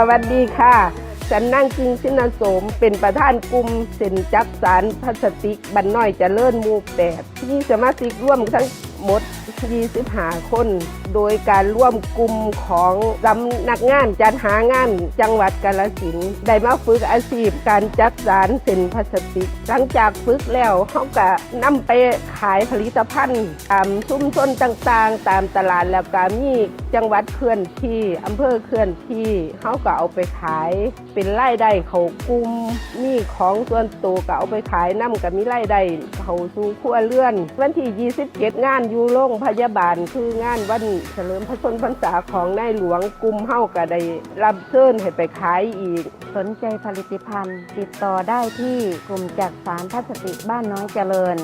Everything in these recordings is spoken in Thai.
สวัสดีค่ะ ฉันนั่งกิงสินาโสม เป็นประธานกลุ่มเซ็นจักสารพลาสติกบันน้อยเจะเลิ่นมูแปดที่สมาชิกร่วมทั้งหมด 25 คน โดยการร่วมกลุ่มของสำนักงานจัดหางานจังหวัดกาฬสินได้มาฝึกอาชีพการจักสารเส้นพลาสติก หลังจากฝึกแล้วเขาก็นำไปขายผลิตภัณฑ์ตามชุมชนต่างๆ ตามตลาดแล้วก็มีจังหวัดเคลื่อนที่อำเภอเคลื่อนที่เขาก็เอาไปขายเป็นรายได้เขากลุ่มมีของส่วนตัวก็เอาไปขายนํกับมีรายได้เขาสู่ครัวเรือน วันที่ 27 งานอยู่โรงพยาบาลคืองานวันเฉลิมพระชนมพรรษาของนายหลวงกลุ่มเฮาก็ได้รับเชิญให้ไปขายอีก สนใจผลิตภัณฑ์ ติดต่อได้ที่กลุ่มจักสารพลาสติกบ้านน้อยเจริญ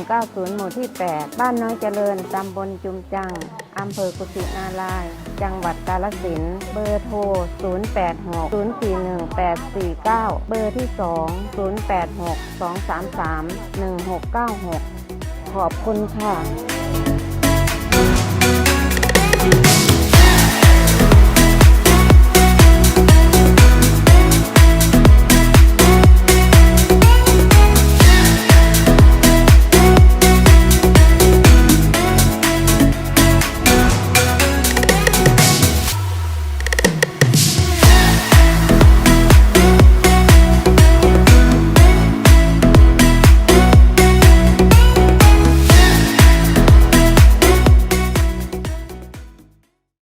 190 หมู่ที่ 8 บ้านน้อยเจริญ ตำบลจุมจัง อำเภอกุสินาราย จังหวัดกาฬสินธุ์เบอร์โทร 086 041 849 เบอร์ที่ 2 086 233 1696 ขอบคุณค่ะ